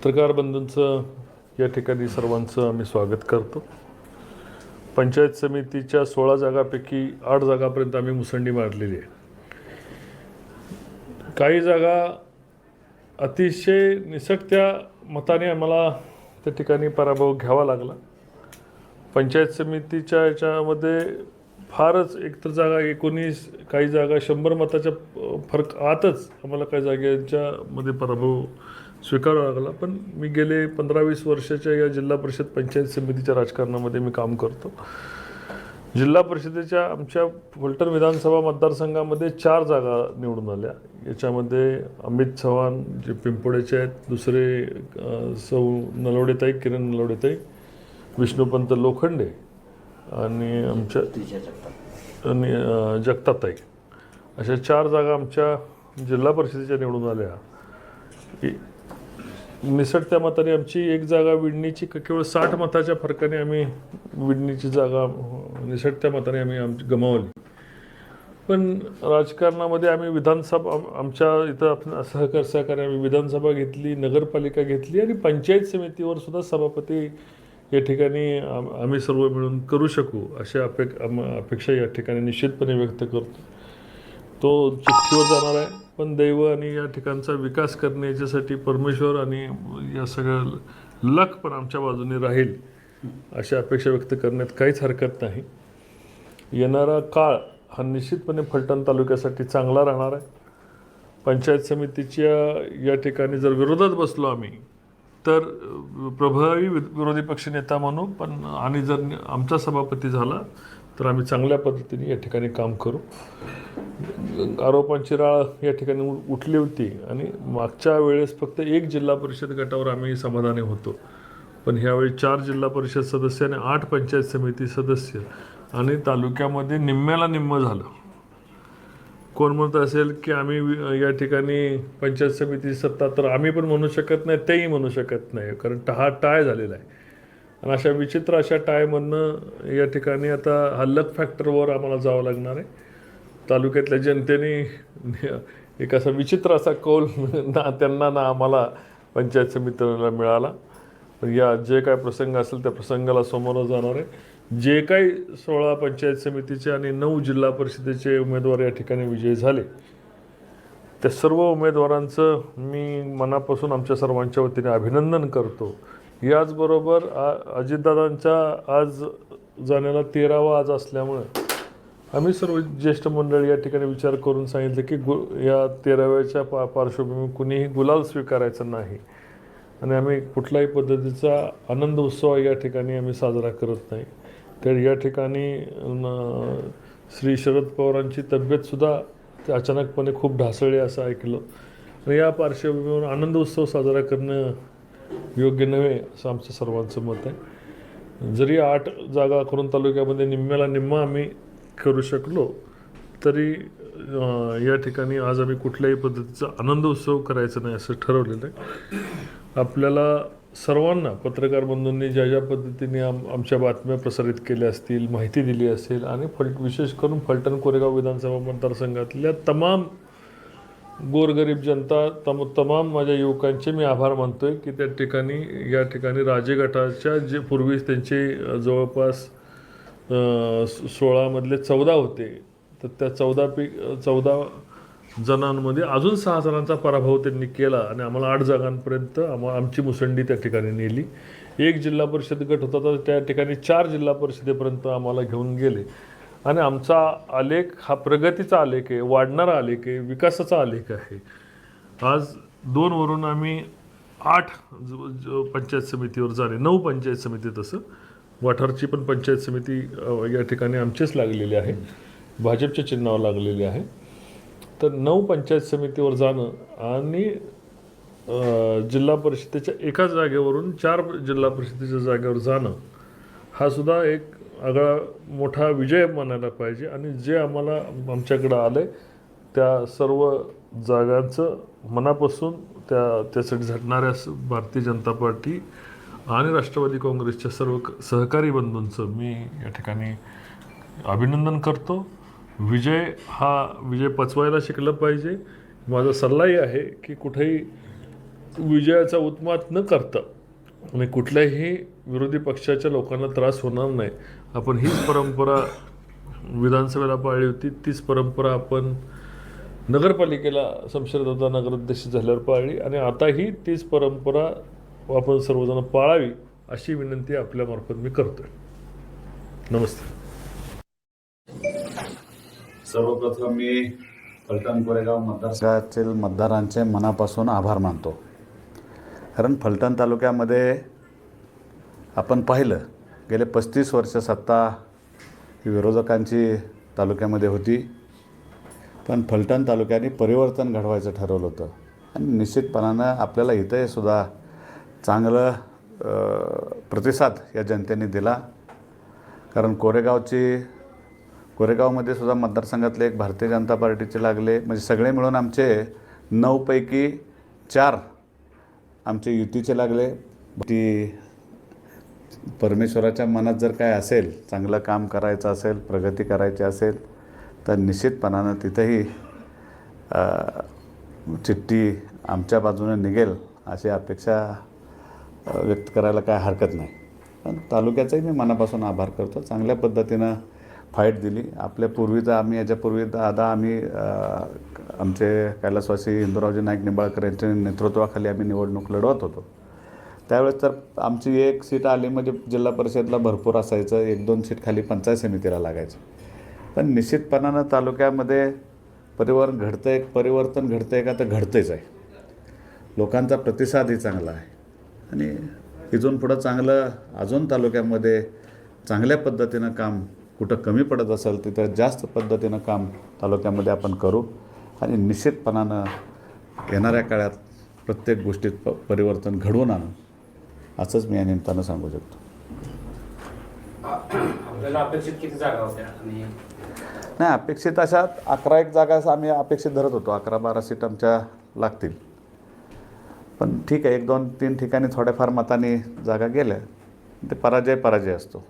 पत्रकार बंधूंचं या ठिकाणी सर्वांचं आम्ही स्वागत करतो. पंचायत समितीच्या सोळा जागापैकी आठ जागापर्यंत आम्ही मुसंडी मारलेली आहे. काही जागा अतिशय निसटत्या मताने आम्हाला त्या ठिकाणी पराभव घ्यावा लागला. पंचायत समितीच्या याच्यामध्ये फारच एकतर जागा एकोणीस काही जागा शंभर मताच्या फरक आतच आम्हाला काही जागांच्या मध्ये पराभव स्वीकारावा लागला पण मी गेले पंधरा वीस वर्षाच्या या जिल्हा परिषद पंचायत समितीच्या राजकारणामध्ये मी काम करतो. जिल्हा परिषदेच्या आमच्या फलटण विधानसभा मतदारसंघामध्ये चार जागा निवडून आल्या. याच्यामध्ये अमित चव्हाण जे पिंपोड्याचे आहेत दुसरे सौ नलवडेताई किरण नलवडेताई विष्णुपंत लोखंडे आणि आमच्या आणि जगताताई. अशा चार जागा आमच्या जिल्हा परिषदेच्या निवडून आल्या. निसटत्या मताने आमची एक जागा विडणीची क- केवळ साठ मताच्या फरकाने आम्ही विडणीची जागा निसटत्या मताने आम्ही आमची गमावली. पण राजकारणामध्ये आम्ही विधानसभा आम- आमच्या इथं आपण सहकार सहकार्य आम्ही विधानसभा घेतली नगरपालिका घेतली आणि पंचायत समितीवर सुद्धा सभापती या ठिकाणी आम्ही सर्व मिळून करू शकू अशा अपेक्षा या ठिकाणी निश्चितपणे व्यक्त करतो. तो चिठ्ठीवर जाणार आहे. पण दैव आणि या ठिकाणचा विकास करणे याच्यासाठी परमेश्वर आणि या सगळ्या लक पण आमच्या बाजूने राहील अशा अपेक्षा व्यक्त करण्यात काहीच हरकत नाही. येणारा काळ हा निश्चितपणे फलटण तालुक्यासाठी चांगला राहणार आहे. पंचायत समितीच्या या ठिकाणी जर विरोधात बसलो आम्ही तर प्रभावी वि- विरोधी पक्षनेता म्हणू पण आणि जर आमचा सभापती झाला तर आम्ही चांगल्या पद्धतीने या ठिकाणी काम करू. आरोपांची राळ या ठिकाणी उठली होती आणि मागच्या वेळेस फक्त एक जिल्हा परिषद गटावर आम्ही समाधानी होतो. पण ह्यावेळी चार जिल्हा परिषद सदस्य आणि आठ पंचायत समिती सदस्य आणि तालुक्यामध्ये निम्म्याला निम्म झालं. कोण म्हणत असेल की आम्ही या ठिकाणी पंचायत समिती सत्ता तर आम्ही पण म्हणू शकत नाही तेही म्हणू शकत नाही कारण टा- हा टाय झालेला आहे. आणि अशा विचित्र अशा टायमधनं या ठिकाणी आता हा लक फॅक्टरवर आम्हाला जावं लागणार आहे. तालुक्यातल्या जनतेने एक असा विचित्र असा कौल ना त्यांना ना आम्हाला पंचायत समितीला मिळाला. पण या जे काय प्रसंग असेल त्या प्रसंगाला समोरं जाणार आहे. जे काही सोळा पंचायत समितीचे आणि नऊ जिल्हा परिषदेचे उमेदवार या ठिकाणी विजयी झाले. त्या सर्व उमेदवारांचं मी मनापासून आमच्या सर्वांच्या वतीने अभिनंदन करतो. याचबरोबर आ अजितदादांच्या आज जाण्याला तेरावा आज असल्यामुळं आम्ही सर्व ज्येष्ठ मंडळी या ठिकाणी विचार करून सांगितलं की गु या तेराव्याच्या पा पार्श्वभूमी कुणीही गुलाल स्वीकारायचा नाही. आणि आम्ही कुठल्याही पद्धतीचा आनंद उत्सव या ठिकाणी आम्ही साजरा करत नाही. तर या ठिकाणी श्री शरद पवारांची तब्येतसुद्धा ते अचानकपणे खूप ढासळली असं ऐकलं. आणि या पार्श्वभूमीवर आनंद उत्सव साजरा करणं योग्य नव्हे असं आमचं सर्वांचं मत आहे. जरी आठ जागा करून तालुक्यामध्ये निम्म्याला निम्मा आम्ही करू शकलो तरी या ठिकाणी आज आम्ही कुठल्याही पद्धतीचा आनंद उत्सव करायचा नाही असं ठरवलेलं आहे. आपल्याला सर्वांना पत्रकार बंधूंनी ज्या ज्या पद्धतीने आम आमच्या बातम्या प्रसारित केल्या असतील माहिती दिली असेल आणि फल विशेष करून फलटण कोरेगाव विधानसभा मतदारसंघातल्या तमाम गोरगरीब जनता तम तमाम माझ्या युवकांचे मी आभार मानतो आहे की त्या ठिकाणी या ठिकाणी राजे गटाच्या जे पूर्वी त्यांचे जवळपास सोळामधले चौदा होते तर त्या चौदा पी चौदा जणांमध्ये अजून सहा जणांचा पराभव त्यांनी केला आणि आम्हाला आठ जागांपर्यंत आम्हा आमची मुसंडी त्या ठिकाणी नेली. एक जिल्हा परिषद गट होता तर त्या ठिकाणी चार जिल्हा परिषदेपर्यंत आम्हाला घेऊन गेले. आणि आमचा आलेख हा प्रगतीचा आलेख आहे वाढणारा आलेख आहे विकासाचा आलेख आहे. आज दोनवरून आम्ही आठ पंचायत समितीवर झाले. नऊ पंचायत समिती तसं. वाठारची पण पंचायत समिती या ठिकाणी आमचीच लागलेली आहे. भाजपच्या चिन्हावर लागलेली आहे. तर नऊ पंचायत समितीवर जाणं आणि जिल्हा परिषदेच्या एका जागेवरून चार जिल्हा परिषदेच्या जागेवर जाणं हा सुद्धा एक आगळा मोठा विजय मानायला पाहिजे आणि जे आम्हाला आमच्याकडं आलं त्या सर्व जागांचं मनापासून त्या त्यासाठी झटणाऱ्या स- भारतीय जनता पार्टी आणि राष्ट्रवादी काँग्रेसच्या सर्व क- सहकारी बंधूंचं मी या ठिकाणी अभिनंदन करतो. विजय हा विजय पचवायला शिकलं पाहिजे. माझा सल्लाही आहे की कुठेही विजयाचा उत्मात न करता आणि कुठल्याही विरोधी पक्षाच्या लोकांना त्रास होणार नाही. आपण हीच परंपरा विधानसभेला पाळली होती. तीच परंपरा आपण नगरपालिकेला शमशेरदादा नगराध्यक्ष झाल्यावर पाळली. आणि आताही तीच परंपरा आपण सर्वजण पाळावी अशी विनंती आपल्यामार्फत मी करतोय. नमस्ते. सर्वप्रथम मी फलटण कोरेगाव मतदारसंघातील मतदारांचे मनापासून आभार मानतो. कारण फलटण तालुक्यामध्ये आपण पाहिलं गेले पस्तीस वर्ष सत्ता ही विरोधकांची तालुक्यामध्ये होती. पण फलटण तालुक्याने परिवर्तन घडवायचं ठरवलं होतं. आणि निश्चितपणानं आपल्याला इथे सुद्धा चांगलं प्रतिसाद या जनतेने दिला. कारण कोरेगावची कोरेगावमध्ये सुद्धा मतदारसंघातले एक भारतीय जनता पार्टीचे लागले. म्हणजे सगळे मिळून आमचे नऊपैकी चार आमचे युतीचे लागले. ती परमेश्वराच्या मनात जर काय असेल चांगलं काम करायचं असेल प्रगती करायची असेल तर निश्चितपणानं तिथंही चिठ्ठी आमच्या बाजूने निघेल अशी अपेक्षा व्यक्त करायला काय हरकत नाही. पण तालुक्याचाही मी मनापासून आभार करतो. चांगल्या पद्धतीनं फाईट दिली. आपल्या पूर्वीचा आम्ही याच्यापूर्वी आता आम्ही आमचे कैलासवासी हिंदूरावजी नाईक निंबाळकर यांच्या नेतृत्वाखाली आम्ही निवडणूक लढवत होतो. त्यावेळेस तर आमची एक सीट आली म्हणजे जिल्हा परिषदला भरपूर असायचं. एक दोन सीट खाली पंचायत समितीला लागायचं. पण निश्चितपणानं तालुक्यामध्ये परिवर्तन घडतं आहे परिवर्तन घडतं आहे का तर घडतंच आहे. लोकांचा प्रतिसादही चांगला आहे. आणि इथून पुढं चांगलं अजून तालुक्यामध्ये चांगल्या पद्धतीनं काम कुठं कमी पडत असेल तिथं जास्त पद्धतीनं काम तालुक्यामध्ये आपण करू. आणि निश्चितपणानं येणाऱ्या काळात प्रत्येक गोष्टीत प परिवर्तन घडवून आणू असंच मी या निमित्तानं सांगू शकतो. आपल्याला अपेक्षित किती जागा होत्या? आणि नाही अपेक्षित अशा अकरा एक जागा आम्ही अपेक्षित धरत होतो. अकरा बारा सीट आमच्या लागतील. पण ठीक आहे एक दोन तीन ठिकाणी थोड्याफार मतांनी जागा गेल्या. ते पराजय पराजय असतो.